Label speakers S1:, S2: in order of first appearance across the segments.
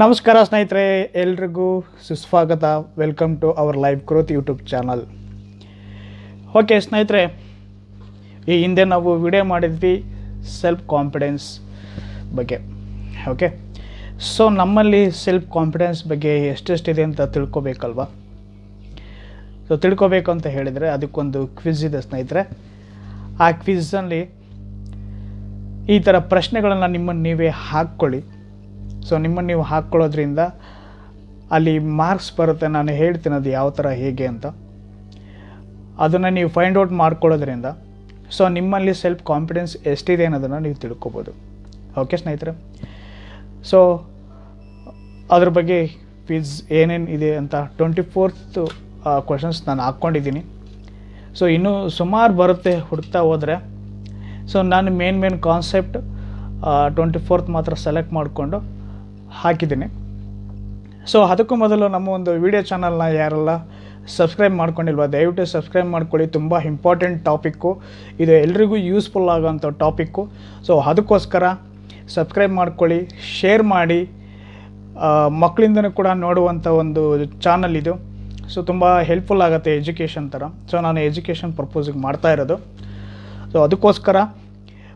S1: ನಮಸ್ಕಾರ ಸ್ನೇಹಿತರೆ, ಎಲ್ರಿಗೂ ಸುಸ್ವಾಗತ. Welcome to our live growth YouTube channel okay ಸ್ನೇಹಿತರೆ, ಈ ಹಿಂದೆ ನಾವು ವಿಡಿಯೋ ಮಾಡಿದ್ವಿ ಸೆಲ್ಫ್ ಕಾನ್ಫಿಡೆನ್ಸ್ ಬಗ್ಗೆ. ಓಕೆ ಸೊ ನಮ್ಮಲ್ಲಿ ಸೆಲ್ಫ್ ಕಾನ್ಫಿಡೆನ್ಸ್ ಬಗ್ಗೆ ಎಷ್ಟೆಷ್ಟಿದೆ ಅಂತ ತಿಳ್ಕೊಬೇಕಲ್ವಾ? ಸೊ ತಿಳ್ಕೊಬೇಕು ಅಂತ ಹೇಳಿದರೆ ಅದಕ್ಕೊಂದು ಕ್ವಿಜ್ ಇದೆ ಸ್ನೇಹಿತರೆ. ಆ ಕ್ವಿಝಲ್ಲಿ ಈ ಥರ ಪ್ರಶ್ನೆಗಳನ್ನು ನಿಮ್ಮನ್ನು ನೀವೇ ಹಾಕ್ಕೊಳ್ಳಿ. ಸೊ ನಿಮ್ಮನ್ನು ನೀವು ಹಾಕ್ಕೊಳ್ಳೋದ್ರಿಂದ ಅಲ್ಲಿ ಮಾರ್ಕ್ಸ್ ಬರುತ್ತೆ, ನಾನು ಹೇಳ್ತೀನಿ ಅದು ಯಾವ ಥರ ಹೇಗೆ ಅಂತ. ಅದನ್ನು ನೀವು ಫೈಂಡ್ ಔಟ್ ಮಾಡ್ಕೊಳ್ಳೋದ್ರಿಂದ ಸೊ ನಿಮ್ಮಲ್ಲಿ ಸೆಲ್ಫ್ ಕಾನ್ಫಿಡೆನ್ಸ್ ಎಷ್ಟಿದೆ ಅನ್ನೋದನ್ನು ನೀವು ತಿಳ್ಕೊಬೋದು. ಓಕೆ ಸ್ನೇಹಿತರೆ? ಸೊ ಅದ್ರ ಬಗ್ಗೆ ಫೀಸ್ ಏನೇನು ಇದೆ ಅಂತ ಟ್ವೆಂಟಿ ಫೋರ್ತ್ ಕ್ವಶನ್ಸ್ ನಾನು ಹಾಕ್ಕೊಂಡಿದ್ದೀನಿ. ಸೊ ಇನ್ನೂ ಸುಮಾರು ಬರುತ್ತೆ ಹುಡುಕ್ತಾ ಹೋದರೆ. ಸೊ ನಾನು main main concept twenty fourth ಮಾತ್ರ ಸೆಲೆಕ್ಟ್ ಮಾಡಿಕೊಂಡು ಹಾಕಿದ್ದೀನಿ. ಸೊ ಅದಕ್ಕೂ ಮೊದಲು ನಮ್ಮ ಒಂದು ವಿಡಿಯೋ ಚಾನಲ್ನ ಯಾರೆಲ್ಲ ಸಬ್ಸ್ಕ್ರೈಬ್ ಮಾಡ್ಕೊಂಡಿಲ್ವ, ದಯವಿಟ್ಟು ಸಬ್ಸ್ಕ್ರೈಬ್ ಮಾಡ್ಕೊಳ್ಳಿ. ತುಂಬ ಇಂಪಾರ್ಟೆಂಟ್ ಟಾಪಿಕ್ಕು ಇದು ಎಲ್ರಿಗೂ ಯೂಸ್ಫುಲ್ ಆಗೋಂಥ ಟಾಪಿಕ್ಕು ಸೊ ಅದಕ್ಕೋಸ್ಕರ ಸಬ್ಸ್ಕ್ರೈಬ್ ಮಾಡ್ಕೊಳ್ಳಿ ಶೇರ್ ಮಾಡಿ. ಮಕ್ಕಳಿಂದನೂ ಕೂಡ ನೋಡುವಂಥ ಒಂದು ಚಾನಲ್ ಇದು. ಸೊ ತುಂಬ ಹೆಲ್ಪ್ಫುಲ್ ಆಗುತ್ತೆ ಎಜುಕೇಷನ್ ಥರ. ಸೊ ನಾನು ಎಜುಕೇಷನ್ ಪರ್ಪೋಸಿಗೆ ಮಾಡ್ತಾ ಇರೋದು. ಸೊ ಅದಕ್ಕೋಸ್ಕರ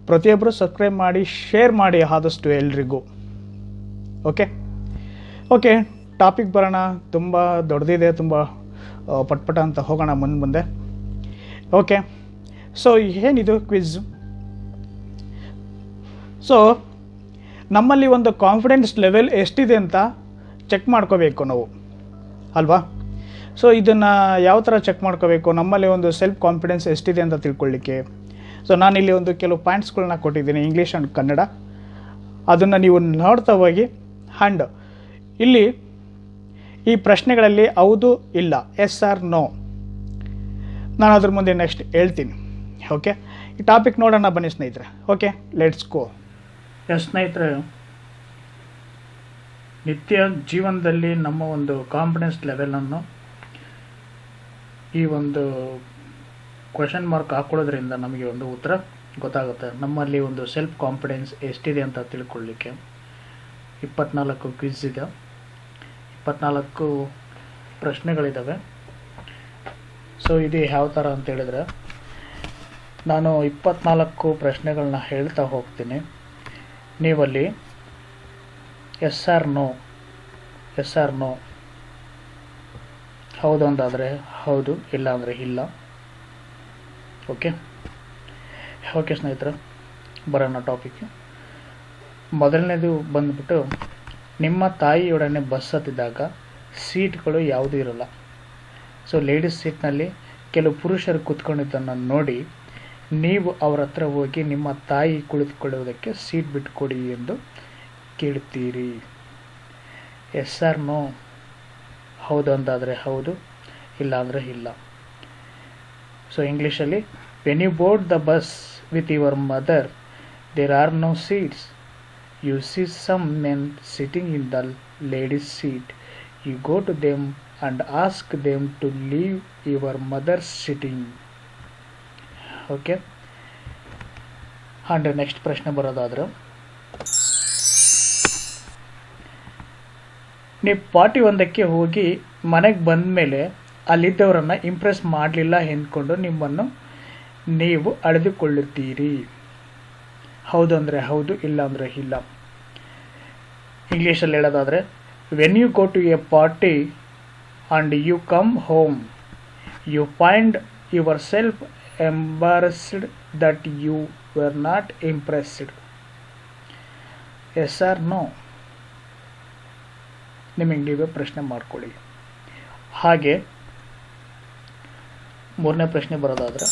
S1: ಪ್ರತಿಯೊಬ್ಬರು ಸಬ್ಸ್ಕ್ರೈಬ್ ಮಾಡಿ ಶೇರ್ ಮಾಡಿ ಆದಷ್ಟು ಎಲ್ರಿಗೂ. ಓಕೆ ಓಕೆ ಟಾಪಿಕ್ ಬರೋಣ. ತುಂಬ ದೊಡ್ಡದಿದೆ, ತುಂಬ ಪಟ್ಪಟ ಅಂತ ಹೋಗೋಣ ಮುಂದೆ ಮುಂದೆ. ಓಕೆ ಸೊ ಏನಿದು ಕ್ವಿಜ್ ಸೊ ನಮ್ಮಲ್ಲಿ ಒಂದು ಕಾನ್ಫಿಡೆನ್ಸ್ ಲೆವೆಲ್ ಎಷ್ಟಿದೆ ಅಂತ ಚೆಕ್ ಮಾಡ್ಕೋಬೇಕು ನಾವು. ಅಲ್ವಾ? ಸೊ ಇದನ್ನು ಯಾವ ಥರ ಚೆಕ್ ಮಾಡ್ಕೋಬೇಕು? ನಮ್ಮಲ್ಲಿ ಒಂದು ಸೆಲ್ಫ್ ಕಾನ್ಫಿಡೆನ್ಸ್ ಎಷ್ಟಿದೆ ಅಂತ ತಿಳ್ಕೊಳ್ಳಿಕ್ಕೆ ಸೊ ನಾನಿಲ್ಲಿ ಒಂದು ಕೆಲವು ಪಾಯಿಂಟ್ಸ್ಗಳನ್ನ ಕೊಟ್ಟಿದ್ದೀನಿ ಇಂಗ್ಲೀಷ್ ಆ್ಯಂಡ್ ಕನ್ನಡ ಅದನ್ನು ನೀವು ನೋಡ್ತಾ ಹೋಗಿ ಆ್ಯಂಡ್ ಇಲ್ಲಿ ಈ ಪ್ರಶ್ನೆಗಳಲ್ಲಿ ಹೌದು, ಇಲ್ಲ. ಎಸ್ ಆರ್ ನೋ ನಾನು ಅದ್ರ ಮುಂದೆ ನೆಕ್ಸ್ಟ್ ಹೇಳ್ತೀನಿ. ಓಕೆ ಈ ಟಾಪಿಕ್ ನೋಡೋಣ ಬನ್ನಿ ಸ್ನೇಹಿತರೆ. ಓಕೆ ಲೆಟ್ಸ್ ಗೋ ಎಸ್ ಸ್ನೇಹಿತರೆ. ನಿತ್ಯ ಜೀವನದಲ್ಲಿ ನಮ್ಮ ಒಂದು ಕಾನ್ಫಿಡೆನ್ಸ್ ಲೆವೆಲನ್ನು ಈ ಒಂದು ಕ್ವಶನ್ ಮಾರ್ಕ್ ಹಾಕೊಳ್ಳೋದ್ರಿಂದ ನಮಗೆ ಒಂದು ಉತ್ತರ ಗೊತ್ತಾಗುತ್ತೆ. ನಮ್ಮಲ್ಲಿ ಒಂದು ಸೆಲ್ಫ್ ಕಾನ್ಫಿಡೆನ್ಸ್ ಎಷ್ಟಿದೆ ಅಂತ ತಿಳ್ಕೊಳ್ಳಿಕ್ಕೆ. ಇಪ್ಪತ್ನಾಲ್ಕು ಕ್ವಿಜ್ ಇದೆ. ಇಪ್ಪತ್ನಾಲ್ಕು ಪ್ರಶ್ನೆಗಳಿದ್ದಾವೆ ಸೊ ಇದು ಯಾವ ಥರ ಅಂತ ಹೇಳಿದ್ರೆ, ನಾನು ಇಪ್ಪತ್ನಾಲ್ಕು ಪ್ರಶ್ನೆಗಳನ್ನ ಹೇಳ್ತಾ ಹೋಗ್ತೀನಿ. ನೀವಲ್ಲಿ yes or no yes or no ಹೌದು ಅಂದಾದರೆ ಹೌದು, ಇಲ್ಲ ಅಂದರೆ ಇಲ್ಲ. ಓಕೆ ಓಕೆ ಸ್ನೇಹಿತರೆ, ಬರೋಣ ಟಾಪಿಕ್ ಮೊದಲನೇದು ಬಂದ್ಬಿಟ್ಟು ನಿಮ್ಮ ತಾಯಿಯೊಡನೆ ಬಸ್ ಹತ್ತಿದಾಗ ಸೀಟ್ಗಳು ಯಾವುದೂ ಇರಲ್ಲ. ಸೊ ಲೇಡೀಸ್ ಸೀಟ್ನಲ್ಲಿ ಕೆಲವು ಪುರುಷರು ಕೂತ್ಕೊಂಡಿದ್ದನ್ನು ನೋಡಿ ನೀವು ಅವರ ಹತ್ರ ಹೋಗಿ ನಿಮ್ಮ ತಾಯಿ ಕುಳಿತುಕೊಳ್ಳುವುದಕ್ಕೆ ಸೀಟ್ ಬಿಟ್ಟುಕೊಡಿ ಎಂದು ಕೇಳುತ್ತೀರಿ ಎಸ್ ಆರ್ ನೋ ಹೌದು ಅಂದಾದರೆ ಹೌದು ಇಲ್ಲ. ಅಂದರೆ ಇಲ್ಲ ಸೊ ಇಂಗ್ಲೀಷಲ್ಲಿ when you board the bus with your mother there are no seats you see some men sitting in the ladies' seat. You go to them and ask them to leave your mother's sitting. Okay and next ಪ್ರಶ್ನೆ ಬರೋದಾದ್ರೆ ನೀವು party ಒಂದಕ್ಕೆ ಹೋಗಿ ಮನೆಗೆ ಬಂದ ಮೇಲೆ ಅಲ್ಲಿದ್ದವರನ್ನು Impress ಮಾಡಲಿಲ್ಲ ಎಂದ್ಕೊಂಡು ನಿಮ್ಮನ್ನು ನೀವು ಅಳೆದುಕೊಳ್ಳುತ್ತೀರಿ ಹೌದು ಅಂದರೆ ಹೌದು, ಇಲ್ಲ ಅಂದರೆ ಇಲ್ಲ. ಇಂಗ್ಲೀಷಲ್ಲಿ ಹೇಳೋದಾದರೆ when you go to a party and you come home you find yourself embarrassed that you were not impressed yes or no ನಿಮಗೆ ನೀವೇ ಪ್ರಶ್ನೆ ಮಾಡ್ಕೊಳ್ಳಿ. ಹಾಗೆ, ಮೂರನೇ ಪ್ರಶ್ನೆ ಬರೋದಾದ್ರೆ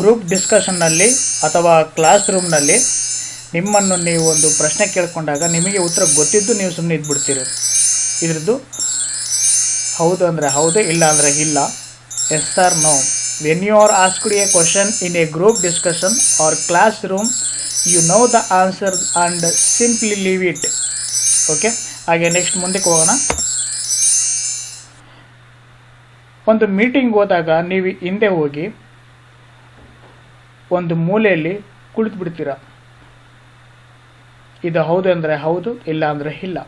S1: ಗ್ರೂಪ್ ಡಿಸ್ಕಷನ್ನಲ್ಲಿ ಅಥವಾ ಕ್ಲಾಸ್ ರೂಮ್ನಲ್ಲಿ ನಿಮ್ಮನ್ನು ನೀವು ಒಂದು ಪ್ರಶ್ನೆ ಕೇಳಿಕೊಂಡಾಗ ನಿಮಗೆ ಉತ್ತರ ಗೊತ್ತಿದ್ದು ನೀವು ಸುಮ್ಮನೆ ಇದ್ಬಿಡ್ತೀರಿ. ಇದ್ರದ್ದು ಹೌದು ಅಂದರೆ ಹೌದು, ಇಲ್ಲ ಅಂದರೆ ಇಲ್ಲ. Yes or no when you are asked a question in a group discussion or classroom you know the answer and simply leave it okay ಹಾಗೆ ನೆಕ್ಸ್ಟ್ ಮುಂದಕ್ಕೆ ಹೋಗೋಣ. ಒಂದು ಮೀಟಿಂಗ್ ಹೋದಾಗ ನೀವು ಹಿಂದೆ ಹೋಗಿ ಒಂದು ಮೂಲೆಯಲ್ಲಿ ಕುಳಿತು ಬಿಡ್ತೀರ? ಇದು ಹೌದು ಅಂದರೆ ಹೌದು, ಇಲ್ಲ ಅಂದರೆ ಇಲ್ಲ.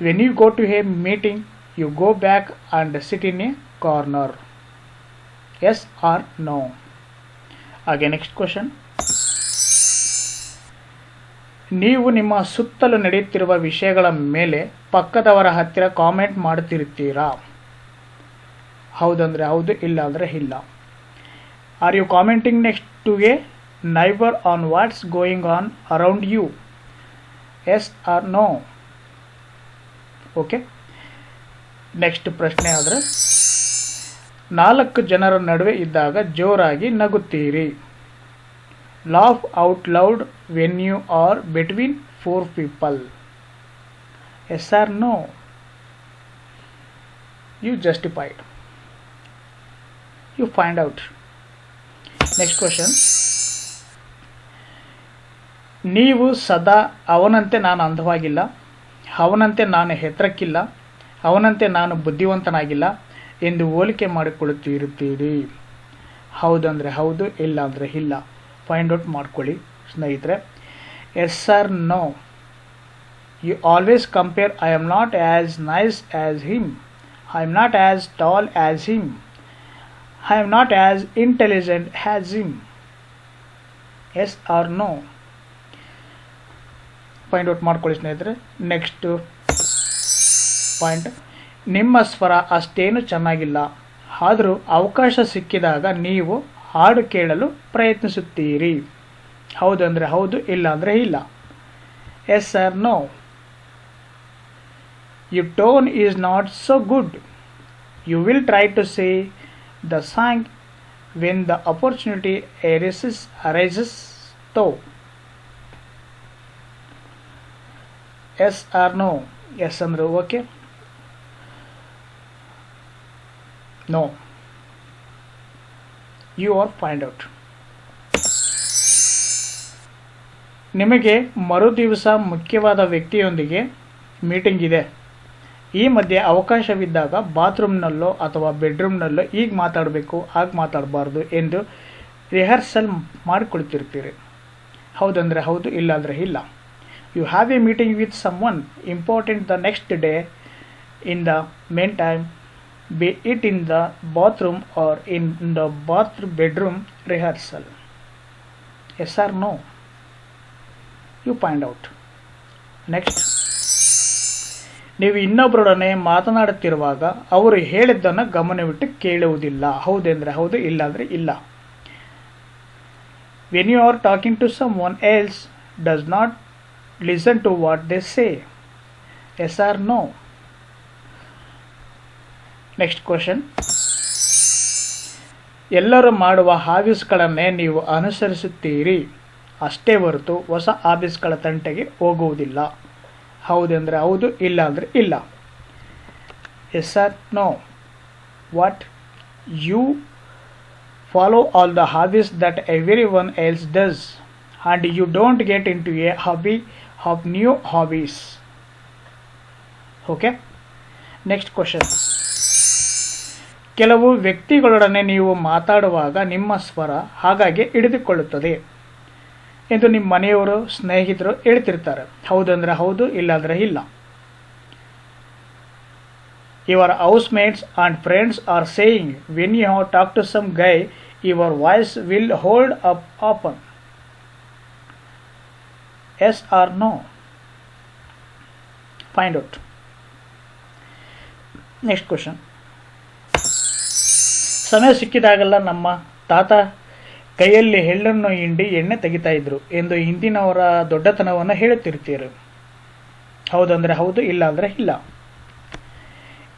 S1: When you go to a meeting you go back and sit in a corner yes or no ಹಾಗೆ ನೆಕ್ಸ್ಟ್ ಕ್ವಶನ್ ನೀವು ನಿಮ್ಮ ಸುತ್ತಲೂ ನಡೆಯುತ್ತಿರುವ ವಿಷಯಗಳ ಮೇಲೆ ಪಕ್ಕದವರ ಹತ್ತಿರ ಕಾಮೆಂಟ್ ಮಾಡುತ್ತಿರುತ್ತೀರಾ? ಹೌದಂದರೆ ಹೌದು, ಇಲ್ಲ ಅಂದರೆ ಇಲ್ಲ. Are you commenting next to a neighbour on what's going on around you yes or no okay next ಪ್ರಶ್ನೆ ಆದರೆ, ನಾಲ್ಕು ಜನರ ನಡುವೆ ಇದ್ದಾಗ ಜೋರಾಗಿ ನಗುತ್ತೀರಿ. Laugh out loud when you are between four people yes or no you justified you find out next question ನೀವು ಸದಾ ಅವನಂತೆ ನಾನು ಅಂಧವಾಗಿಲ್ಲ. ಅವನಂತೆ ನಾನು ಹೆತ್ರಕ್ಕಿಲ್ಲ ಅವನಂತೆ ನಾನು ಬುದ್ಧಿವಂತನಾಗಿಲ್ಲ. ಎಂದು ಹೋಲಿಕೆ ಮಾಡಿಕೊಳ್ಳುತ್ತಿರುತ್ತೀರಿ. ಹೌದಂದರೆ ಹೌದು ಇಲ್ಲ ಅಂದರೆ ಇಲ್ಲ. ಫೈಂಡ್ ಔಟ್ ಮಾಡ್ಕೊಳ್ಳಿ ಸ್ನೇಹಿತರೆ. Yes or no you always compare I am not as nice as him I am not as tall as him I am not as intelligent as him. Yes or no point out ಮಾಡ್ಕೊಳ್ಳಿ ಸ್ನೇಹಿತರೆ. Next point ನಿಮ್ಮ ಸ್ವರ ಅಷ್ಟೇನು ಚೆನ್ನಾಗಿಲ್ಲ. ಆದರೂ ಅವಕಾಶ ಸಿಕ್ಕಿದಾಗ ನೀವು ಹಾಡು ಕೇಳಲು ಪ್ರಯತ್ನಿಸುತ್ತೀರಿ. ಹೌದಂದರೆ ಹೌದು, ಇಲ್ಲ ಅಂದರೆ ಇಲ್ಲ. Yes or no you tone is not so good you will try to say the song when the opportunity arises arises though yes or no yes ಅಂದರೆ okay no you are find out ನಿಮಗೆ ಮರುದಿವಸ ಮುಖ್ಯವಾದ ವ್ಯಕ್ತಿಯೊಂದಿಗೆ meeting ಇದೆ. ಈ ಮಧ್ಯೆ ಅವಕಾಶವಿದ್ದಾಗ ಬಾತ್ರೂಮ್ನಲ್ಲೋ ಅಥವಾ ಬೆಡ್ರೂಮ್ನಲ್ಲೋ ಈಗ ಮಾತಾಡಬೇಕು ಆಗ ಮಾತಾಡಬಾರ್ದು ಎಂದು ರಿಹರ್ಸಲ್ ಮಾಡಿಕೊಳ್ತಿರ್ತೀರಿ. ಹೌದಂದರೆ ಹೌದು, ಇಲ್ಲಾಂದರೆ ಇಲ್ಲ. You have a meeting with someone important the next day in the mean time be it in the bathroom or in the bathroom bedroom rehearsal yes or no you point out next. ನೀವು ಇನ್ನೊಬ್ಬರೊಡನೆ ಮಾತನಾಡುತ್ತಿರುವಾಗ ಅವರು ಹೇಳಿದ್ದನ್ನು ಗಮನವಿಟ್ಟು ಕೇಳುವುದಿಲ್ಲ. ಹೌದೆಂದರೆ ಹೌದು ಇಲ್ಲ ಅಂದರೆ ಇಲ್ಲ. When you are talking to someone else does not listen to what they say yes or no next question ಎಲ್ಲರೂ ಮಾಡುವ ಹಾಬೀಸ್ಗಳನ್ನೇ ನೀವು ಅನುಸರಿಸುತ್ತೀರಿ. ಅಷ್ಟೇ ಹೊರತು ಹೊಸ ಹಾಬೀಸ್ಗಳ ತಂಟೆಗೆ ಹೋಗುವುದಿಲ್ಲ. ಹೌದೆಂದರೆ ಹೌದು, ಇಲ್ಲ ಅಂದರೆ ಇಲ್ಲ. Yes or no what you follow all the hobbies that everyone else does and you don't get into a hobby of new hobbies okay next question ಕೆಲವು ವ್ಯಕ್ತಿಗಳೊಡನೆ ನೀವು ಮಾತಾಡುವಾಗ ನಿಮ್ಮ ಸ್ವರ ಹಾಗಾಗಿ ಹಿಡಿದುಕೊಳ್ಳುತ್ತದೆ. ಎಂದು ನಿಮ್ಮ ಮನೆಯವರು ಸ್ನೇಹಿತರು ಹೇಳ್ತಿರ್ತಾರೆ. ಹೌದಂದ್ರೆ ಹೌದು ಇಲ್ಲಾಂದರೆ ಇಲ್ಲ. Your housemates and friends are saying when you have talk to some guy your voice will hold up open yes or no find out next question ಸಮಯ ಸಿಕ್ಕಿದಾಗೆಲ್ಲ ನಮ್ಮ ತಾತ ಕೈಯಲ್ಲಿ ಹೆಳ್ಳನ್ನು ಹಿಂಡಿ ಎಣ್ಣೆ ತೆಗಿತಾ ಇದ್ರು ಎಂದು ಹಿಂದಿನವರ ದೊಡ್ಡತನವನ್ನು ಹೇಳುತ್ತಿರ್ತೀರಿ ಹೌದಂದ್ರೆ ಹೌದು ಇಲ್ಲ ಅಂದರೆ ಇಲ್ಲ.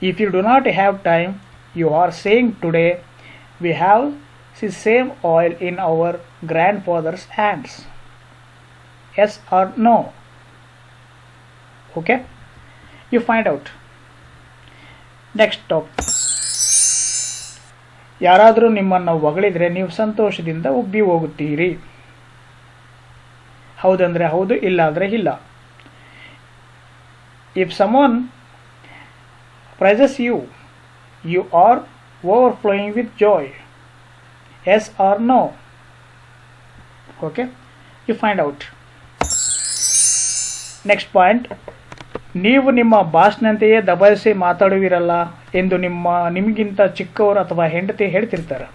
S1: If you do not have time you are saying today we have see same oil in our grandfather's hands yes or no okay you find out next top ಯಾರಾದರೂ ನಿಮ್ಮನ್ನು ಹೊಗಳಿದ್ರೆ ನೀವು ಸಂತೋಷದಿಂದ ಉಬ್ಬಿ ಹೋಗುತ್ತೀರಿ. ಹೌದಂದರೆ ಹೌದು ಇಲ್ಲ ಅಂದರೆ ಇಲ್ಲ. If someone you you You are overflowing with joy yes or no okay you find out next point ನೀವು ನಿಮ್ಮ ಬಾಸ್ನಂತೆಯೇ ದಬಾಯಿಸಿ ಮಾತಾಡುವಿರಲ್ಲ. ಎಂದು ನಿಮ್ಮ, ನಿಮಗಿಂತ ಚಿಕ್ಕವರು ಅಥವಾ ಹೆಂಡತಿ ಹೇಳ್ತಿರ್ತಾರೆ.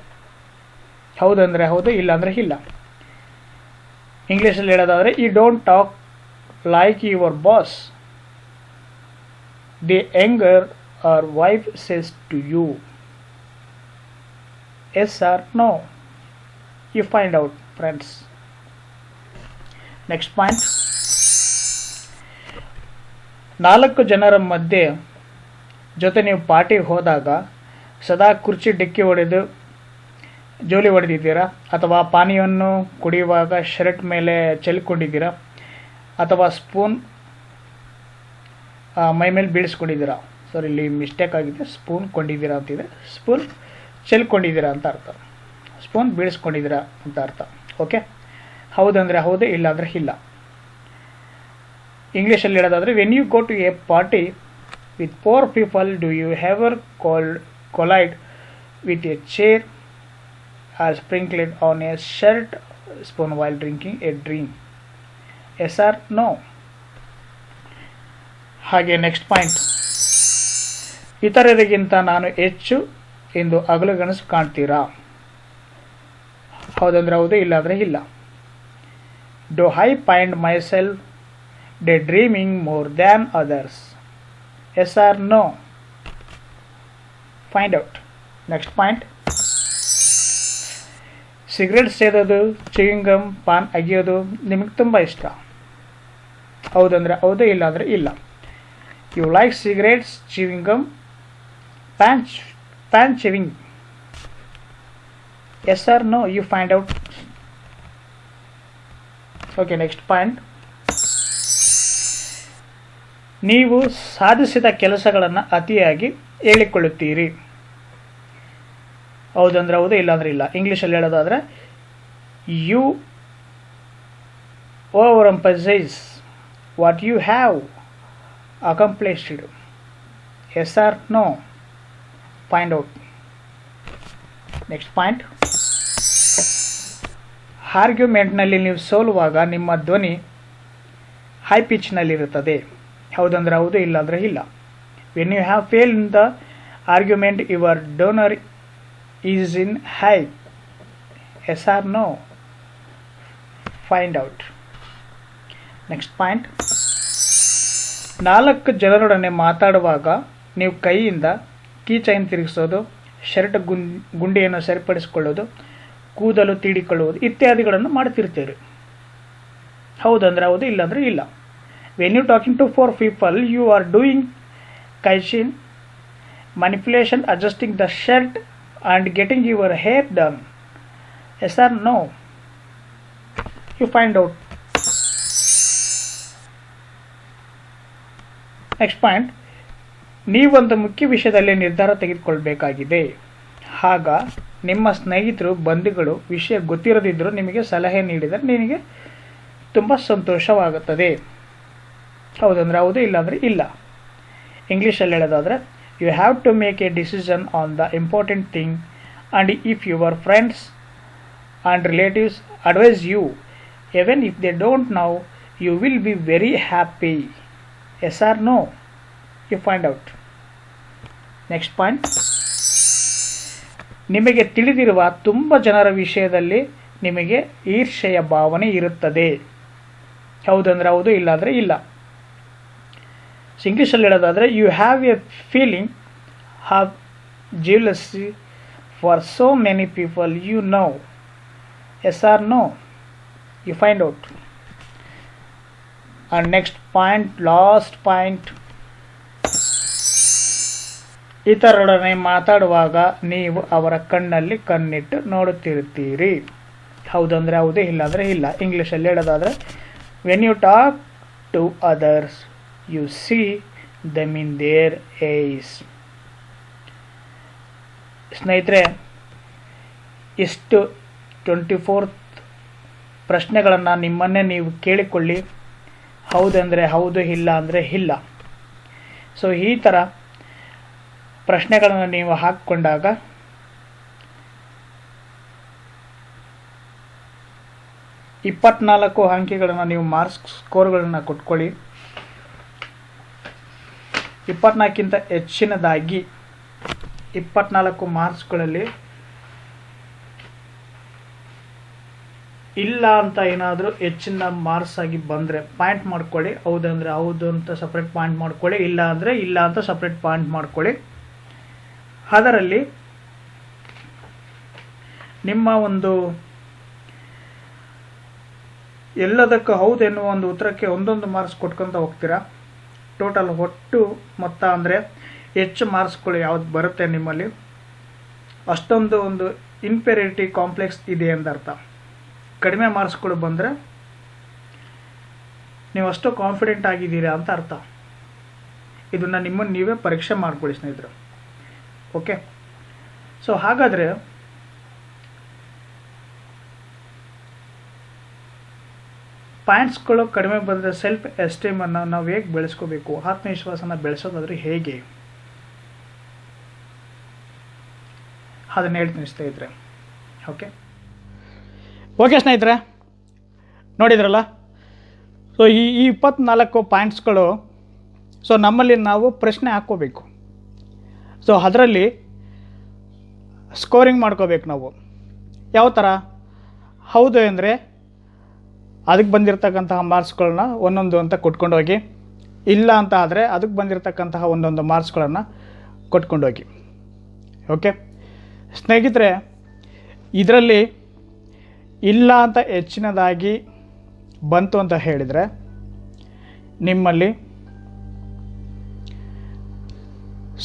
S1: ಹೌದಂದರೆ ಹೌದು ಇಲ್ಲ. ಅಂದರೆ ಇಲ್ಲ ಇಂಗ್ಲೀಷಲ್ಲಿ ಹೇಳೋದಾದರೆ ಈ don't talk like your boss the anger or wife says to you yes or no you find out friends next point ನಾಲ್ಕು ಜನರ ಮಧ್ಯೆ ಜೊತೆ ನೀವು ಪಾರ್ಟಿಗೆ ಹೋದಾಗ ಸದಾ ಕುರ್ಚಿ ಡಿಕ್ಕಿ ಹೊಡೆದು ಜೋಲಿ ಹೊಡೆದಿದ್ದೀರಾ? ಅಥವಾ ಪಾನೀಯವನ್ನು ಕುಡಿಯುವಾಗ ಶರ್ಟ್ ಮೇಲೆ ಚೆಲ್ಕೊಂಡಿದ್ದೀರಾ? ಅಥವಾ ಸ್ಪೂನ್ ಮೈ ಮೇಲೆ ಬೀಳಿಸ್ಕೊಂಡಿದ್ದೀರಾ? ಸಾರಿ ಇಲ್ಲಿ ಮಿಸ್ಟೇಕ್ ಆಗಿದೆ. ಸ್ಪೂನ್ ಕೊಂಡಿದ್ದೀರಾ ಅಂತಿದೆ. ಸ್ಪೂನ್ ಚೆಲ್ಕೊಂಡಿದ್ದೀರಾ ಅಂತ ಅರ್ಥ. ಸ್ಪೂನ್ ಬೀಳಿಸ್ಕೊಂಡಿದ್ದೀರಾ ಅಂತ ಅರ್ಥ. ಓಕೆ ಹೌದಂದರೆ ಹೌದು ಇಲ್ಲ. ಅಂದರೆ ಇಲ್ಲ ಇಂಗ್ಲೀಷಲ್ಲಿ ಹೇಳೋದಾದರೆ when you go to a party with four people do you have ever called collide with a chair or sprinkled on a shirt spoon while drinking a drink yes or no ಹಾಗೆ next point ಇತರರಿಗಿಂತ ನಾನು ಹೆಚ್ಚು ಎಂದು ಅಗಲುಗನಸು ಕಾಣ್ತೀರಾ? ಹೌದಂದ್ರೆ ಹೌದು, ಇಲ್ಲಾಂದರೆ ಇಲ್ಲ. Do I find myself day dreaming more than others yes or no find out next point cigarette ಸೇದೋದು chewing gum paan ಅಗಿಯೋದು ನಿಮಗೆ ತುಂಬ ಇಷ್ಟ. ಹೌದಂದರೆ ಹೌದು ಇಲ್ಲ ಅಂದರೆ ಇಲ್ಲ. You like cigarettes chewing gum paan paan chewing yes or no you find out okay next point ನೀವು ಸಾಧಿಸಿದ ಕೆಲಸಗಳನ್ನು ಅತಿಯಾಗಿ ಹೇಳಿಕೊಳ್ಳುತ್ತೀರಿ. ಹೌದಂದ್ರೆ ಹೌದು, ಇಲ್ಲಾಂದ್ರೆ ಇಲ್ಲ. ಇಂಗ್ಲೀಷಲ್ಲಿ ಹೇಳೋದಾದರೆ you over emphasise what you have accomplished yes or no find out next point ಆರ್ಗ್ಯುಮೆಂಟ್ನಲ್ಲಿ ನೀವು ಸೋಲುವಾಗ ನಿಮ್ಮ ಧ್ವನಿ ಹೈ ಪಿಚ್ನಲ್ಲಿರುತ್ತದೆ ಹೌದಂದ್ರೆ ಹೌದು, ಇಲ್ಲಾಂದರೆ ಇಲ್ಲ. When you have fail in the argument your tone is in high yes or no find out next point ನಾಲ್ಕು ಜನರೊಡನೆ ಮಾತಾಡುವಾಗ ನೀವು ಕೈಯಿಂದ ಕೀ ಚೈನ್ ತಿರುಗಿಸೋದು, ಶರ್ಟ್ ಗುಂ ಗುಂಡಿಯನ್ನು ಸರಿಪಡಿಸಿಕೊಳ್ಳೋದು, ಕೂದಲು ತೀಡಿಕೊಳ್ಳುವುದು ಇತ್ಯಾದಿಗಳನ್ನು ಮಾಡ್ತಿರ್ತೀರಿ. ಹೌದಂದ್ರೆ ಹೌದು, ಇಲ್ಲಾಂದರೆ ಇಲ್ಲ. When you talking to four people you are doing caution manipulation, adjusting the shirt, and getting your hair done. Yes or no? You find out. Next point ನೀವೊಂದು ಮುಖ್ಯ ವಿಷಯದಲ್ಲಿ ನಿರ್ಧಾರ ತೆಗೆದುಕೊಳ್ಬೇಕಾಗಿದೆ. ಆಗ ನಿಮ್ಮ ಸ್ನೇಹಿತರು, ಬಂಧುಗಳು ವಿಷಯ ಗೊತ್ತಿರದಿದ್ದರೂ ನಿಮಗೆ ಸಲಹೆ ನೀಡಿದರೆ ನಿನಗೆ ತುಂಬ ಸಂತೋಷವಾಗುತ್ತದೆ. ಹೌದಂದ್ರೆ ಹೌದು, ಇಲ್ಲಾಂದರೆ ಇಲ್ಲ. ಇಂಗ್ಲೀಷಲ್ಲಿ ಹೇಳೋದಾದ್ರೆ you have to make a decision on the important thing and if your friends and relatives advise you even if they don't know you will be very happy yes or no you find out next point ನಿಮಗೆ ತಿಳಿದಿರುವ ತುಂಬ ಜನರ ವಿಷಯದಲ್ಲಿ ನಿಮಗೆ ಈರ್ಷೆಯ ಭಾವನೆ ಇರುತ್ತದೆ. ಹೌದಂದ್ರೆ ಹೌದು, ಇಲ್ಲಾಂದರೆ ಇಲ್ಲ. ಇಂಗ್ಲೀಷಲ್ಲಿ ಹೇಳೋದಾದರೆ you have a feeling of jealousy for so many people you know yes or no you find out and next point last point ಇತರರೊಡನೆ ಮಾತಾಡುವಾಗ ನೀವು ಅವರ ಕಣ್ಣಲ್ಲಿ ಕಣ್ಣಿಟ್ಟು ನೋಡುತ್ತಿರುತ್ತೀರಿ. ಹೌದಂದರೆ ಹೌದು, ಇಲ್ಲಾಂದರೆ ಇಲ್ಲ. ಇಂಗ್ಲೀಷಲ್ಲಿ ಹೇಳೋದಾದರೆ when you talk to others you see them in their eyes. ಸ್ನೇಹಿತರೆ, ಇಷ್ಟು ಟ್ವೆಂಟಿ ಫೋರ್ತ್ ಪ್ರಶ್ನೆಗಳನ್ನು ನಿಮ್ಮನ್ನೇ ನೀವು ಕೇಳಿಕೊಳ್ಳಿ. ಹೌದಂದರೆ ಹೌದು, ಇಲ್ಲ ಅಂದರೆ ಇಲ್ಲ. ಸೊ ಈ ಥರ ಪ್ರಶ್ನೆಗಳನ್ನು ನೀವು ಹಾಕಿಕೊಂಡಾಗ ಇಪ್ಪತ್ನಾಲ್ಕು ಅಂಕಿಗಳನ್ನು ನೀವು ಮಾರ್ಕ್ಸ್ ಸ್ಕೋರ್ಗಳನ್ನು ಕೊಟ್ಕೊಳ್ಳಿ. ಇಪ್ಪತ್ನಾಲ್ಕಿಂತ ಹೆಚ್ಚಿನದಾಗಿ ಇಪ್ಪತ್ನಾಲ್ಕು ಮಾರ್ಕ್ಸ್ಗಳಲ್ಲಿ ಇಲ್ಲ ಅಂತ ಏನಾದರೂ ಹೆಚ್ಚಿನ ಮಾರ್ಕ್ಸ್ ಆಗಿ ಬಂದರೆ ಪಾಯಿಂಟ್ ಮಾಡ್ಕೊಳ್ಳಿ. ಹೌದಂದರೆ ಹೌದು ಅಂತ ಸಪ್ರೇಟ್ ಪಾಯಿಂಟ್ ಮಾಡ್ಕೊಳ್ಳಿ. ಇಲ್ಲ ಅಂದರೆ ಇಲ್ಲ ಅಂತ ಸಪ್ರೇಟ್ ಪಾಯಿಂಟ್ ಮಾಡ್ಕೊಳ್ಳಿ. ಅದರಲ್ಲಿ ನಿಮ್ಮ ಒಂದು ಎಲ್ಲದಕ್ಕೂ ಹೌದು ಎನ್ನುವ ಒಂದು ಉತ್ತರಕ್ಕೆ ಒಂದೊಂದು ಮಾರ್ಕ್ಸ್ ಕೊಟ್ಕೊಂತ ಹೋಗ್ತೀರಾ? ಟೋಟಲ್ ಒಟ್ಟು ಮೊತ್ತ ಅಂದರೆ ಹೆಚ್ಚು ಮಾರ್ಕ್ಸ್ಗಳು ಯಾವ್ದು ಬರುತ್ತೆ ನಿಮ್ಮಲ್ಲಿ? ಅಷ್ಟೊಂದು ಒಂದು ಇನ್ಫೆರಿಟಿ ಕಾಂಪ್ಲೆಕ್ಸ್ ಇದೆ ಎಂದರ್ಥ ಕಡಿಮೆ ಮಾರ್ಕ್ಸ್ಗಳು ಬಂದರೆ ನೀವು ಅಷ್ಟು ಕಾನ್ಫಿಡೆಂಟ್ ಆಗಿದ್ದೀರಾ ಅಂತ ಅರ್ಥ. ಇದನ್ನು ನಿಮ್ಮನ್ನು ನೀವೇ ಪರೀಕ್ಷೆ ಮಾಡ್ಕೊಳ್ಳಿ ಸ್ನೇಹಿತರು. ಓಕೆ ಸೊ ಹಾಗಾದರೆ ಪಾಯಿಂಟ್ಸ್ಗಳು ಕಡಿಮೆ ಬಂದರೆ ಸೆಲ್ಫ್ ಎಸ್ಟೀಮನ್ನು ನಾವು ಹೇಗೆ ಬೆಳೆಸ್ಕೋಬೇಕು? ಆತ್ಮವಿಶ್ವಾಸನ ಬೆಳೆಸೋದಾದ್ರೆ ಹೇಗೆ? ಅದನ್ನು ಹೇಳ್ತೀನಿ ಸ್ನೇಹಿತರೆ. ಓಕೆ ಓಕೆ ಸ್ನೇಹಿತರೆ? ನೋಡಿದ್ರಲ್ಲ? ಸೊ ಈ ಈ ಇಪ್ಪತ್ನಾಲ್ಕು ಪಾಯಿಂಟ್ಸ್ಗಳು ಸೊ ನಮ್ಮಲ್ಲಿ ನಾವು ಪ್ರಶ್ನೆ ಹಾಕ್ಕೋಬೇಕು. ಸೊ ಅದರಲ್ಲಿ ಸ್ಕೋರಿಂಗ್ ಮಾಡ್ಕೋಬೇಕು ನಾವು. ಯಾವ ಥರ ಹೌದು ಅಂದರೆ ಅದಕ್ಕೆ ಬಂದಿರತಕ್ಕಂತಹ ಮಾರ್ಕ್ಸ್ಗಳನ್ನ ಒಂದೊಂದು ಅಂತ ಕೊಟ್ಕೊಂಡೋಗಿ ಇಲ್ಲ ಅಂತ ಆದರೆ ಅದಕ್ಕೆ ಬಂದಿರತಕ್ಕಂತಹ ಒಂದೊಂದು ಮಾರ್ಕ್ಸ್ಗಳನ್ನು ಕೊಟ್ಕೊಂಡೋಗಿ ಓಕೆ ಸ್ನೇಹಿತರೆ, ಇದರಲ್ಲಿ ಇಲ್ಲ ಅಂತ ಹೆಚ್ಚಿನದಾಗಿ ಬಂತು ಅಂತ ಹೇಳಿದರೆ ನಿಮ್ಮಲ್ಲಿ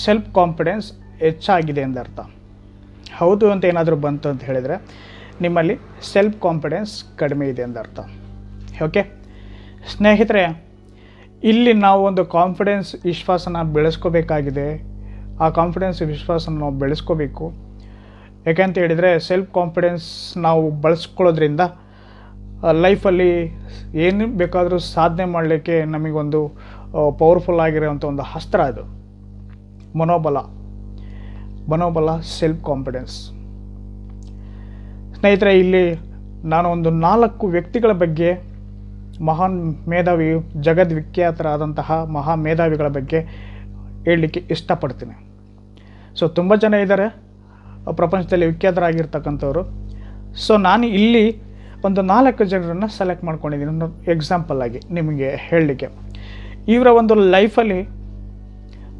S1: ಸೆಲ್ಫ್ ಕಾನ್ಫಿಡೆನ್ಸ್ ಹೆಚ್ಚಾಗಿದೆ ಎಂದರ್ಥ ಹೌದು ಅಂತ ಏನಾದರೂ ಬಂತು ಅಂತ ಹೇಳಿದರೆ ನಿಮ್ಮಲ್ಲಿ ಸೆಲ್ಫ್ ಕಾನ್ಫಿಡೆನ್ಸ್ ಕಡಿಮೆ ಇದೆ ಎಂದರ್ಥ ಓಕೆ ಸ್ನೇಹಿತರೆ, ಇಲ್ಲಿ ನಾವು ಒಂದು ಕಾನ್ಫಿಡೆನ್ಸ್ ವಿಶ್ವಾಸನ ಬೆಳೆಸ್ಕೋಬೇಕಾಗಿದೆ. ಆ ಕಾನ್ಫಿಡೆನ್ಸ್ ವಿಶ್ವಾಸನ ನಾವು ಬೆಳೆಸ್ಕೋಬೇಕು. ಯಾಕೆಂತ ಹೇಳಿದರೆ ಸೆಲ್ಫ್ ಕಾನ್ಫಿಡೆನ್ಸ್ ನಾವು ಬಳಸ್ಕೊಳ್ಳೋದ್ರಿಂದ ಲೈಫಲ್ಲಿ ಏನು ಬೇಕಾದರೂ ಸಾಧನೆ ಮಾಡಲಿಕ್ಕೆ ನಮಗೊಂದು ಪವರ್ಫುಲ್ ಆಗಿರೋವಂಥ ಒಂದು ಅಸ್ತ್ರ ಅದು. ಮನೋಬಲ. ಮನೋಬಲ ಸೆಲ್ಫ್ ಕಾನ್ಫಿಡೆನ್ಸ್ ಸ್ನೇಹಿತರೆ, ಇಲ್ಲಿ ನಾನು ಒಂದು ನಾಲ್ಕು ವ್ಯಕ್ತಿಗಳ ಬಗ್ಗೆ ಮಹಾನ್ ಮೇಧಾವಿ, ಜಗದ್ವಿಖ್ಯಾತರಾದಂತಹ ಮಹಾ ಮೇಧಾವಿಗಳ ಬಗ್ಗೆ ಹೇಳಲಿಕ್ಕೆ ಇಷ್ಟಪಡ್ತೀನಿ. ಸೊ ತುಂಬ ಜನ ಇದ್ದಾರೆ ಪ್ರಪಂಚದಲ್ಲಿ ವಿಖ್ಯಾತರಾಗಿರ್ತಕ್ಕಂಥವ್ರು. ಸೊ ನಾನು ಇಲ್ಲಿ ಒಂದು ನಾಲ್ಕು ಜನರನ್ನು ಸೆಲೆಕ್ಟ್ ಮಾಡ್ಕೊಂಡಿದ್ದೀನಿ. ಎಕ್ಸಾಂಪಲ್ ಆಗಿ ನಿಮಗೆ ಹೇಳಲಿಕ್ಕೆ. ಇವರ ಒಂದು ಲೈಫಲ್ಲಿ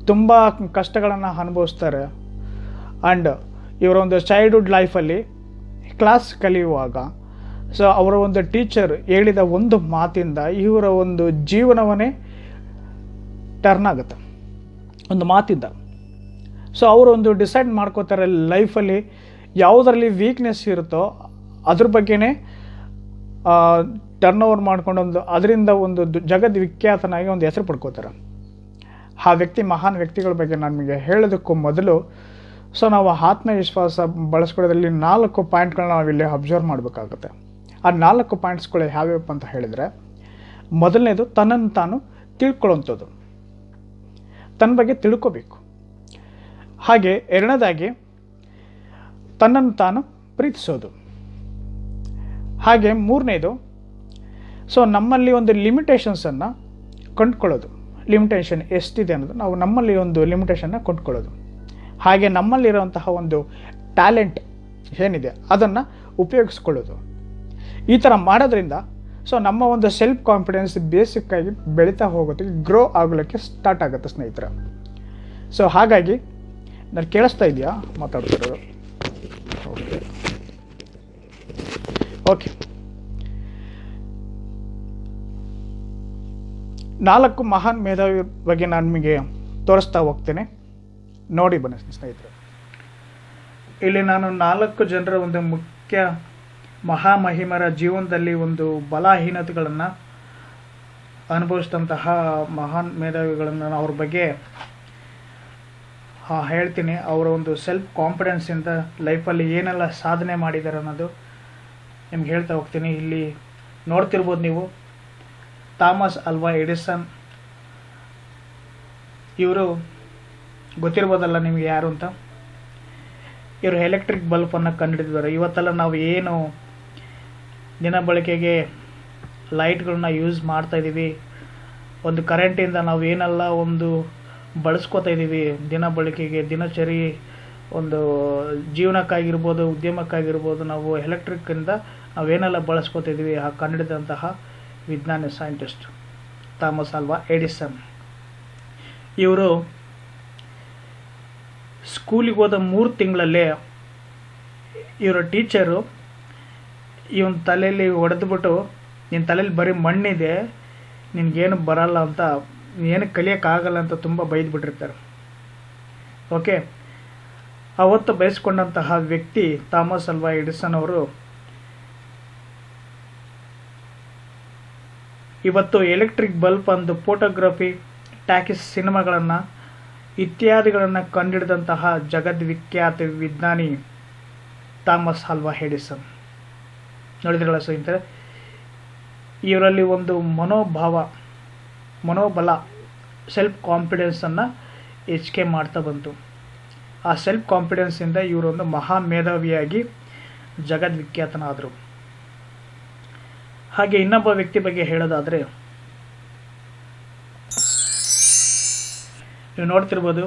S1: ತುಂಬ ಕಷ್ಟಗಳನ್ನು ಅನುಭವಿಸ್ತಾರೆ. ಆ್ಯಂಡ್ ಇವರ ಒಂದು ಚೈಲ್ಡ್ಹುಡ್ ಲೈಫಲ್ಲಿ ಕ್ಲಾಸ್ ಕಲಿಯುವಾಗ ಸೊ ಅವರ ಒಂದು ಟೀಚರ್ ಹೇಳಿದ ಒಂದು ಮಾತಿಂದ ಇವರ ಒಂದು ಜೀವನವನ್ನೇ ಟರ್ನ್ ಆಗುತ್ತೆ. ಒಂದು ಮಾತಿಂದ. ಸೊ ಅವರು ಒಂದು ಡಿಸೈಡ್ ಮಾಡ್ಕೋತಾರೆ ಲೈಫಲ್ಲಿ ಯಾವುದರಲ್ಲಿ ವೀಕ್ನೆಸ್ ಇರುತ್ತೋ ಅದ್ರ ಬಗ್ಗೆನೇ ಟರ್ನ್ ಓವರ್ ಮಾಡ್ಕೊಂಡು ಒಂದು ಅದರಿಂದ ಒಂದು ಜಗದ್ ವಿಖ್ಯಾತನಾಗಿ ಒಂದು ಹೆಸರು ಪಡ್ಕೋತಾರೆ. ಆ ವ್ಯಕ್ತಿ ಮಹಾನ್ ವ್ಯಕ್ತಿಗಳ ಬಗ್ಗೆ ನಮಗೆ ಹೇಳೋದಕ್ಕೂ ಮೊದಲು ಸೊ ನಾವು ಆತ್ಮವಿಶ್ವಾಸ ಬಳಸ್ಕೊಳ್ಳೋದ್ರಲ್ಲಿ ನಾಲ್ಕು ಪಾಯಿಂಟ್ಗಳನ್ನ ನಾವಿಲ್ಲಿ ಅಬ್ಸರ್ವ್ ಮಾಡಬೇಕಾಗುತ್ತೆ. ಆ ನಾಲ್ಕು ಪಾಯಿಂಟ್ಸ್ಗಳು ಯಾವ್ಯಾವಪ್ಪ ಅಂತ ಹೇಳಿದರೆ, ಮೊದಲನೇದು ತನ್ನನ್ನು ತಾನು ತಿಳ್ಕೊಳ್ಳೋಂಥದ್ದು ತನ್ನ ಬಗ್ಗೆ ತಿಳ್ಕೋಬೇಕು. ಹಾಗೆ ಎರಡನೇದಾಗಿ ತನ್ನನ್ನು ತಾನು ಪ್ರೀತಿಸೋದು. ಹಾಗೆ ಮೂರನೇದು ಸೊ ನಮ್ಮಲ್ಲಿ ಒಂದು ಲಿಮಿಟೇಷನ್ಸನ್ನು ಕಂಡುಕೊಳ್ಳೋದು. ಲಿಮಿಟೇಷನ್ ಎಷ್ಟಿದೆ ಅನ್ನೋದು ನಾವು ನಮ್ಮಲ್ಲಿ ಒಂದು ಲಿಮಿಟೇಷನ್ನ ಕೊಂಡ್ಕೊಳ್ಳೋದು. ಹಾಗೆ ನಮ್ಮಲ್ಲಿರುವಂತಹ ಒಂದು ಟ್ಯಾಲೆಂಟ್ ಏನಿದೆ, ಅದನ್ನು ಉಪಯೋಗಿಸ್ಕೊಳ್ಳೋದು. ಈ ಥರ ಮಾಡೋದ್ರಿಂದ ಸೊ ನಮ್ಮ ಒಂದು ಸೆಲ್ಫ್ ಕಾನ್ಫಿಡೆನ್ಸ್ ಬೇಸಿಕ್ಕಾಗಿ ಬೆಳೀತಾ ಹೋಗೋದಕ್ಕೆ ಗ್ರೋ ಆಗಲಿಕ್ಕೆ ಸ್ಟಾರ್ಟ್ ಆಗುತ್ತೆ ಸ್ನೇಹಿತರೆ. ಸೊ ಹಾಗಾಗಿ, ನಾನು ಕೇಳಿಸ್ತಾ ಇದೆಯಾ ಮಾತಾಡ್ತಿರೋದು. ಓಕೆ ಓಕೆ ನಾಲ್ಕು ಮಹಾನ್ ಮೇಧಾವಿ ಬಗ್ಗೆ ನಾನು ನಿಮಗೆ ತೋರಿಸ್ತಾ ಹೋಗ್ತೇನೆ. ನೋಡಿ ಬನ್ನಿ ಸ್ನೇಹಿತರೆ. ಇಲ್ಲಿ ನಾನು ನಾಲ್ಕು ಜನರ ಒಂದು ಮುಖ್ಯ ಮಹಾಮಹಿಮರ ಜೀವನದಲ್ಲಿ ಒಂದು ಬಲಹೀನತೆಗಳನ್ನು ಅನುಭವಿಸಿದಂತಹ ಮಹಾನ್ ಮೇಧಾವಿಗಳನ್ನು ನಾನು ಅವ್ರ ಬಗ್ಗೆ ಹೇಳ್ತೀನಿ. ಅವರ ಒಂದು ಸೆಲ್ಫ್ ಕಾನ್ಫಿಡೆನ್ಸಿಂದ ಲೈಫಲ್ಲಿ ಏನೆಲ್ಲ ಸಾಧನೆ ಮಾಡಿದ್ದಾರೆ ಅನ್ನೋದು ನಿಮ್ಗೆ ಹೇಳ್ತಾ ಹೋಗ್ತೀನಿ. ಇಲ್ಲಿ ನೋಡ್ತಿರ್ಬೋದು ನೀವು, ಥಾಮಸ್ ಅಲ್ವಾ ಎಡಿಸನ್. ಇವರು ಗೊತ್ತಿರ್ಬೋದಲ್ಲ ನಿಮಗೆ ಯಾರು ಅಂತ. ಇವರು ಎಲೆಕ್ಟ್ರಿಕ್ ಬಲ್ಬನ್ನು ಕಂಡುಹಿಡಿದಿದ್ದಾರೆ. ಇವತ್ತೆಲ್ಲ ನಾವು ಏನು ದಿನ ಬಳಕೆಗೆ ಲೈಟ್ಗಳನ್ನ ಯೂಸ್ ಮಾಡ್ತಾ ಇದ್ದೀವಿ ಒಂದು ಕರೆಂಟಿಂದ ನಾವು ಏನೆಲ್ಲ ಒಂದು ಬಳಸ್ಕೊತಾ ಇದ್ದೀವಿ ದಿನ ಬಳಕೆಗೆ, ದಿನಚರಿ, ಒಂದು ಜೀವನಕ್ಕಾಗಿರ್ಬೋದು, ಉದ್ಯಮಕ್ಕಾಗಿರ್ಬೋದು, ನಾವು ಎಲೆಕ್ಟ್ರಿಕ್ಕಿಂದ ನಾವೇನೆಲ್ಲ ಬಳಸ್ಕೊತಾ ಇದ್ದೀವಿ ಆ ಕನ್ನಡದಂತಹ ವಿಜ್ಞಾನಿ ಸೈಂಟಿಸ್ಟ್ ಥಾಮಸ್ ಅಲ್ವಾ ಎಡಿಸನ್. ಇವರು ಸ್ಕೂಲಿಗೆ ಹೋದ ಮೂರು ತಿಂಗಳಲ್ಲೇ ಇವರ ಟೀಚರು ಇವನ ತಲೆಯಲ್ಲಿ ಹೊಡೆದ್ಬಿಟ್ಟು ನಿನ್ನ ತಲೆಯಲ್ಲಿ ಬರೀ ಮಣ್ಣಿದೆ, ನಿನಗೇನು ಬರಲ್ಲ ಅಂತ, ಏನು ಕಲಿಯೋಕ್ಕಾಗಲ್ಲ ಅಂತ ತುಂಬ ಬೈದ್ಬಿಟ್ಟಿರ್ತಾರೆ. ಓಕೆ ಅವತ್ತು ಬಯಸ್ಕೊಂಡಂತಹ ವ್ಯಕ್ತಿ ಥಾಮಸ್ ಅಲ್ವಾ ಎಡಿಸನ್ ಅವರು, ಇವತ್ತು ಎಲೆಕ್ಟ್ರಿಕ್ ಬಲ್ಬ್ ಅಂದು ಫೋಟೋಗ್ರಫಿ ಟ್ಯಾಕಿಸ್ ಸಿನಿಮಾಗಳನ್ನು, ಇತ್ಯಾದಿಗಳನ್ನು ಕಂಡಿಡಿದಂತಹ ಜಗದ್ವಿಖ್ಯಾತ ವಿಜ್ಞಾನಿ ಥಾಮಸ್ ಅಲ್ವಾ ಎಡಿಸನ್. ನೋಡಿದ್ರಲ್ಲ ಸ್ನೇಹಿತರೆ ಇವರಲ್ಲಿ ಒಂದು ಮನೋಭಾವ, ಮನೋಬಲ ಸೆಲ್ಫ್ ಕಾನ್ಫಿಡೆನ್ಸನ್ನು ಹೆಚ್ಚಿಗೆ ಮಾಡ್ತಾ ಬಂತು. ಆ ಸೆಲ್ಫ್ ಕಾನ್ಫಿಡೆನ್ಸಿಂದ ಇವರೊಂದು ಮಹಾ ಮೇಧಾವಿಯಾಗಿ ಜಗದ್ವಿಖ್ಯಾತನಾದರು. ಹಾಗೆ ಇನ್ನೊಬ್ಬ ವ್ಯಕ್ತಿ ಬಗ್ಗೆ ಹೇಳೋದಾದರೆ, ನೀವು ನೋಡ್ತಿರ್ಬೋದು,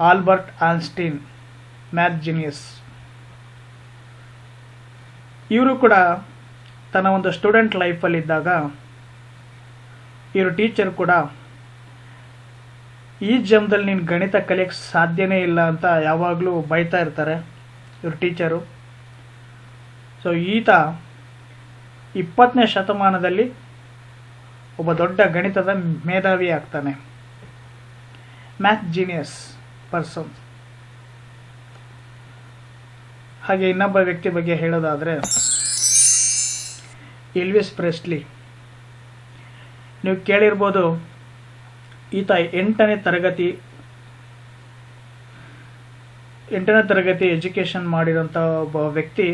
S1: ಆಲ್ಬರ್ಟ್ ಆನ್ಸ್ಟೀನ್, ಮ್ಯಾಥ್ ಜಿನಿಯಸ್. ಇವರು ಕೂಡ ತನ್ನ ಒಂದು ಸ್ಟೂಡೆಂಟ್ ಲೈಫಲ್ಲಿದ್ದಾಗ ಇವರು ಟೀಚರ್ ಕೂಡ, ಈ ಜಮ್ದಲ್ಲಿ ನೀನು ಗಣಿತ ಕಲಿಯಕ್ಕೆ ಸಾಧ್ಯನೇ ಇಲ್ಲ ಅಂತ ಯಾವಾಗಲೂ ಬೈತಾ ಇರ್ತಾರೆ ಇವರು ಟೀಚರು ಸೊ ಈತ ಇಪ್ಪತ್ತನೇ ಶತಮಾನದಲ್ಲಿ ಒಬ್ಬ ದೊಡ್ಡ ಗಣಿತದ ಮೇಧಾವಿ ಆಗ್ತಾನೆ. ಮ್ಯಾಥ್ ಜೀನಿಯಸ್ ಪರ್ಸನ್ ಹಾಗೆ ಇನ್ನೊಬ್ಬ ವ್ಯಕ್ತಿ ಬಗ್ಗೆ ಹೇಳೋದಾದರೆ, ಎಲ್ವಿಸ್ ಪ್ರೆಸ್ಲಿ. ನೀವು ಕೇಳಿರ್ಬೋದು, ಈತ ಎಂಟನೇ ತರಗತಿ ಎಂಟನೇ ತರಗತಿ ಎಜುಕೇಷನ್ ಮಾಡಿರೋಂಥ ಒಬ್ಬ ವ್ಯಕ್ತಿ,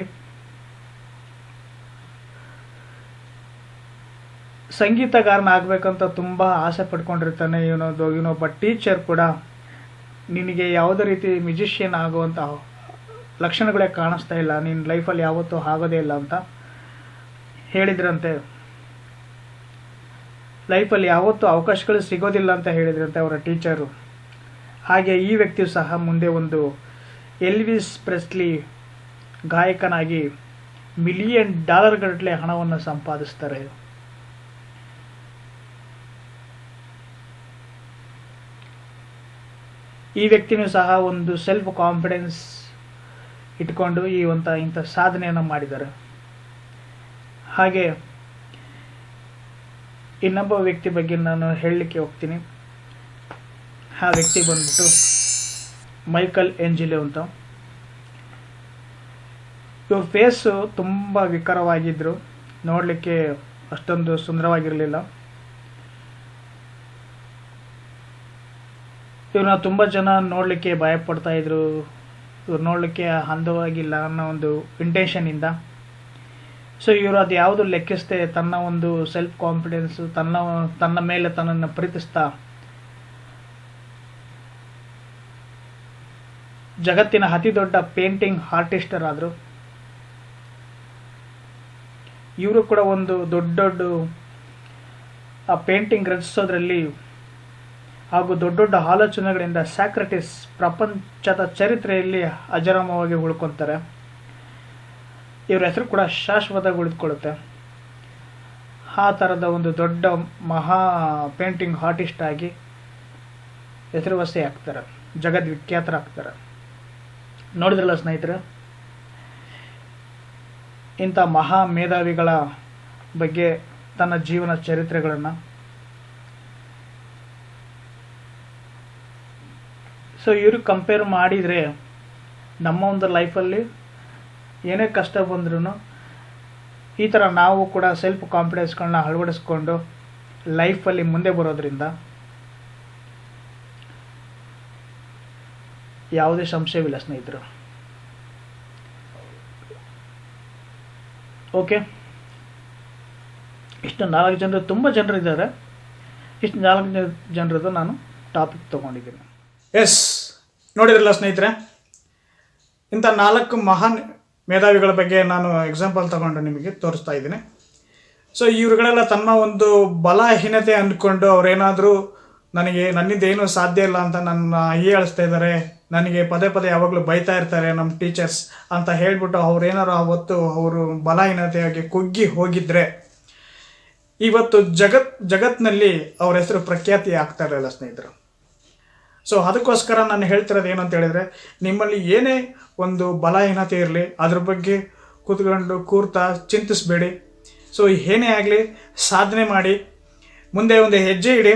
S1: ಸಂಗೀತಗಾರನ ಆಗಬೇಕಂತ ತುಂಬ ಆಸೆ ಪಡ್ಕೊಂಡಿರ್ತಾನೆ. ಇವನೊಂದು, ಇವನೊಬ್ಬ ಟೀಚರ್ ಕೂಡ ನಿನಗೆ ಯಾವುದೇ ರೀತಿ ಮ್ಯೂಸಿಷಿಯನ್ ಆಗುವಂಥ ಲಕ್ಷಣಗಳೇ ಕಾಣಿಸ್ತಾ ಇಲ್ಲ. ನಿನ್ನ ಲೈಫಲ್ಲಿ ಯಾವತ್ತೂ ಆಗೋದೇ ಇಲ್ಲ ಅಂತ ಹೇಳಿದ್ರಂತೆ. ಲೈಫಲ್ಲಿ ಯಾವತ್ತೂ ಅವಕಾಶಗಳು ಸಿಗೋದಿಲ್ಲ ಅಂತ ಹೇಳಿದ್ರಂತೆ ಅವರ ಟೀಚರು. ಹಾಗೆ ಈ ವ್ಯಕ್ತಿಯು ಸಹ ಮುಂದೆ ಒಂದು ಎಲ್ವಿಸ್ ಪ್ರೆಸ್ಲಿ ಗಾಯಕನಾಗಿ ಮಿಲಿಯನ್ ಡಾಲರ್ಗಟ್ಟಲೆ ಹಣವನ್ನು ಸಂಪಾದಿಸ್ತಾರೆ. ಈ ವ್ಯಕ್ತಿನೂ ಸಹ ಒಂದು ಸೆಲ್ಫ್ ಕಾನ್ಫಿಡೆನ್ಸ್ ಇಟ್ಕೊಂಡು ಈ ಒಂಥ ಇಂಥ ಸಾಧನೆಯನ್ನು ಮಾಡಿದ್ದಾರೆ. ಹಾಗೆ ಇನ್ನೊಬ್ಬ ವ್ಯಕ್ತಿ ಬಗ್ಗೆ ನಾನು ಹೇಳಲಿಕ್ಕೆ ಹೋಗ್ತೀನಿ. ಆ ವ್ಯಕ್ತಿ ಬಂದ್ಬಿಟ್ಟು ಮೈಕಲ್ ಎಂಜಿಲೆ ಅಂತ. ಇವ್ರ ಫೇಸು ತುಂಬ ವಿಕಾರವಾಗಿದ್ದರು ನೋಡಲಿಕ್ಕೆ ಅಷ್ಟೊಂದು ಸುಂದರವಾಗಿರಲಿಲ್ಲ. ಇವ್ರನ್ನ ತುಂಬ ಜನ ನೋಡಲಿಕ್ಕೆ ಭಯಪಡ್ತಾ ಇದ್ರು. ಇವ್ರು ನೋಡಲಿಕ್ಕೆ ಅಂದವಾಗಿಲ್ಲ ಅನ್ನೋ ಒಂದು ಇಂಟೆನ್ಷನಿಂದ ಸೊ ಇವರು ಅದು ಯಾವುದು ಲೆಕ್ಕಿಸದೆ, ತನ್ನ ಒಂದು ಸೆಲ್ಫ್ ಕಾನ್ಫಿಡೆನ್ಸು ತನ್ನ ತನ್ನ ಮೇಲೆ ತನ್ನನ್ನು ಪ್ರೀತಿಸ್ತಾ, ಜಗತ್ತಿನ ಅತಿ ದೊಡ್ಡ ಪೇಂಟಿಂಗ್ ಆರ್ಟಿಸ್ಟರಾದರು ಇವರು ಕೂಡ ಒಂದು ದೊಡ್ಡ ದೊಡ್ಡ ಆ ಪೇಂಟಿಂಗ್ ರಚಿಸೋದ್ರಲ್ಲಿ ಹಾಗೂ ದೊಡ್ಡ ದೊಡ್ಡ ಆಲೋಚನೆಗಳಿಂದ ಸ್ಯಾಕ್ರೆಟಿಸ್ ಪ್ರಪಂಚದ ಚರಿತ್ರೆಯಲ್ಲಿ ಅಜರಾಮವಾಗಿ ಉಳ್ಕೊತಾರೆ. ಇವರ ಹೆಸರು ಕೂಡ ಶಾಶ್ವತವಾಗಿ ಉಳಿದುಕೊಳ್ಳುತ್ತೆ ಆ ಥರದ ಒಂದು ದೊಡ್ಡ ಮಹಾ ಪೇಂಟಿಂಗ್ ಆರ್ಟಿಸ್ಟ್ ಆಗಿ ಹೆಸರುವಾಸಿ ಆಗ್ತಾರೆ. ಜಗದ್ವಿಖ್ಯಾತರಾಗ್ತಾರೆ ನೋಡಿದ್ರಲ್ಲ ಸ್ನೇಹಿತರೆ? ಇಂಥ ಮಹಾ ಮೇಧಾವಿಗಳ ಬಗ್ಗೆ ತನ್ನ ಜೀವನ ಚರಿತ್ರೆಗಳನ್ನು ಸೊ ಇವರು ಕಂಪೇರ್ ಮಾಡಿದರೆ ನಮ್ಮ ಒಂದು ಲೈಫಲ್ಲಿ ಏನೇ ಕಷ್ಟ ಬಂದ್ರೂ ಈ ಥರ ನಾವು ಕೂಡ ಸೆಲ್ಫ್ ಕಾನ್ಫಿಡೆನ್ಸ್ಗಳನ್ನ ಅಳವಡಿಸ್ಕೊಂಡು ಲೈಫಲ್ಲಿ ಮುಂದೆ ಬರೋದ್ರಿಂದ ಯಾವುದೇ ಸಂಶಯವಿಲ್ಲ ಸ್ನೇಹಿತರು. ಓಕೆ ಇಷ್ಟು ನಾಲ್ಕು ಜನರು, ತುಂಬ ಜನರಿದ್ದಾರೆ. ಇಷ್ಟು ನಾಲ್ಕು ಜನರದ್ದು ನಾನು ಟಾಪಿಕ್ ತೊಗೊಂಡಿದ್ದೀನಿ. ಎಸ್. ನೋಡಿದ್ರಲ್ಲ ಸ್ನೇಹಿತರೆ? ಇಂಥ ನಾಲ್ಕು ಮಹಾನ್ ಮೇಧಾವಿಗಳ ಬಗ್ಗೆ ನಾನು ಎಕ್ಸಾಂಪಲ್ ತಗೊಂಡು ನಿಮಗೆ ತೋರಿಸ್ತಾ ಇದ್ದೀನಿ. ಸೊ ಇವ್ರುಗಳೆಲ್ಲ ತಮ್ಮ ಒಂದು ಬಲಹೀನತೆ ಅಂದ್ಕೊಂಡು ಅವರೇನಾದರೂ ನನಗೆ ನನ್ನಿಂದ ಸಾಧ್ಯ ಇಲ್ಲ ಅಂತ ನನ್ನ ಹೀಯಾಳಿಸ್ತಾ ಇದ್ದಾರೆ, ನನಗೆ ಪದೇ ಪದೇ ಯಾವಾಗಲೂ ಬೈತಾ ಇರ್ತಾರೆ ನಮ್ಮ ಟೀಚರ್ಸ್ ಅಂತ ಹೇಳಿಬಿಟ್ಟು ಅವ್ರೇನಾರು ಅವತ್ತು ಅವರು ಬಲಹೀನತೆಯಾಗಿ ಕುಗ್ಗಿ ಹೋಗಿದ್ರೆ, ಇವತ್ತು ಜಗತ್ ಜಗತ್ತಿನಲ್ಲಿ ಅವ್ರ ಹೆಸರು ಪ್ರಖ್ಯಾತಿ ಆಗ್ತಾ ಇರಲಿಲ್ಲ ಸ್ನೇಹಿತರು. ಸೊ ಅದಕ್ಕೋಸ್ಕರ ನಾನು ಹೇಳ್ತಿರೋದು ಏನು ಅಂತ ಹೇಳಿದ್ರೆ, ನಿಮ್ಮಲ್ಲಿ ಏನೇ ಒಂದು ಬಲಹೀನತೆ ಇರಲಿ, ಅದ್ರ ಬಗ್ಗೆ ಕೂತ್ಕೊಂಡು ಕೂರ್ತಾ ಚಿಂತಿಸಬೇಡಿ. ಸೊ ಏನೇ ಆಗಲಿ ಸಾಧನೆ ಮಾಡಿ, ಮುಂದೆ ಒಂದು ಹೆಜ್ಜೆ ಇಡಿ.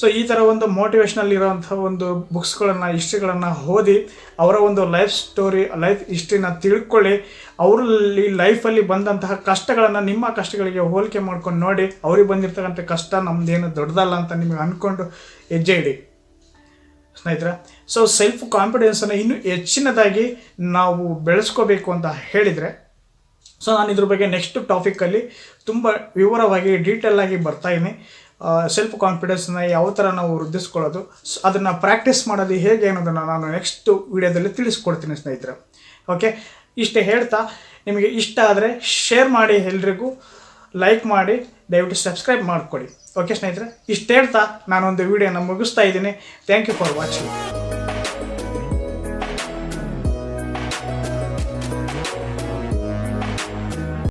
S1: ಸೊ ಈ ಥರ ಒಂದು ಮೋಟಿವೇಶ್ನಲ್ಲಿ ಇರೋವಂಥ ಒಂದು ಬುಕ್ಸ್ಗಳನ್ನು ಹಿಸ್ಟ್ರಿಗಳನ್ನು ಓದಿ, ಅವರ ಒಂದು ಲೈಫ್ ಸ್ಟೋರಿ ಲೈಫ್ ಹಿಸ್ಟ್ರಿನ ತಿಳ್ಕೊಳ್ಳಿ. ಅವರಲ್ಲಿ ಲೈಫಲ್ಲಿ ಬಂದಂತಹ ಕಷ್ಟಗಳನ್ನು, ನಿಮ್ಮ ಕಷ್ಟಗಳಿಗೆ ಹೋಲಿಕೆ ಮಾಡ್ಕೊಂಡು ನೋಡಿ, ಅವ್ರಿಗೆ ಬಂದಿರ್ತಕ್ಕಂಥ ಕಷ್ಟ ನಮ್ಮದೇನು ದೊಡ್ಡದಲ್ಲ ಅಂತ ನಿಮಗೆ ಅಂದ್ಕೊಂಡು ಹೆಜ್ಜೆ ಇಡಿ. ಸ್ನೇಹಿತರೆ ಸೊ ಸೆಲ್ಫ್ ಕಾನ್ಫಿಡೆನ್ಸನ್ನು ಇನ್ನೂ ಹೆಚ್ಚಿನದಾಗಿ ನಾವು ಬೆಳೆಸ್ಕೋಬೇಕು ಅಂತ ಹೇಳಿದರೆ ಸೊ ನಾನು ಇದ್ರ ಬಗ್ಗೆ ನೆಕ್ಸ್ಟ್ ಟಾಪಿಕಲ್ಲಿ ತುಂಬ ವಿವರವಾಗಿ ಡೀಟೇಲಾಗಿ ಬರ್ತಾಯಿದ್ದೀನಿ ಸೆಲ್ಫ್ ಕಾನ್ಫಿಡೆನ್ಸ್ನ ಯಾವ ಥರ ನಾವು ವೃದ್ಧಿಸ್ಕೊಳ್ಳೋದು ಅದನ್ನು ಪ್ರಾಕ್ಟೀಸ್ ಮಾಡೋದು ಹೇಗೆ ಅನ್ನೋದನ್ನು ನಾನು ನೆಕ್ಸ್ಟ್ ವಿಡಿಯೋದಲ್ಲಿ ತಿಳಿಸ್ಕೊಡ್ತೀನಿ ಸ್ನೇಹಿತರೆ. ಓಕೆ ಇಷ್ಟೇ ಹೇಳ್ತಾ, ನಿಮಗೆ ಇಷ್ಟ ಆದರೆ ಶೇರ್ ಮಾಡಿ ಎಲ್ರಿಗೂ ಲೈಕ್ ಮಾಡಿ ದಯವಿಟ್ಟು ಸಬ್ಸ್ಕ್ರೈಬ್ ಮಾಡಿಕೊಡಿ ಓಕೆ ಸ್ನೇಹಿತರೆ, ಇಷ್ಟು ಹೇಳ್ತಾ ನಾನೊಂದು ವಿಡಿಯೋನ ಮುಗಿಸ್ತಾ ಇದ್ದೀನಿ. Thank you for watching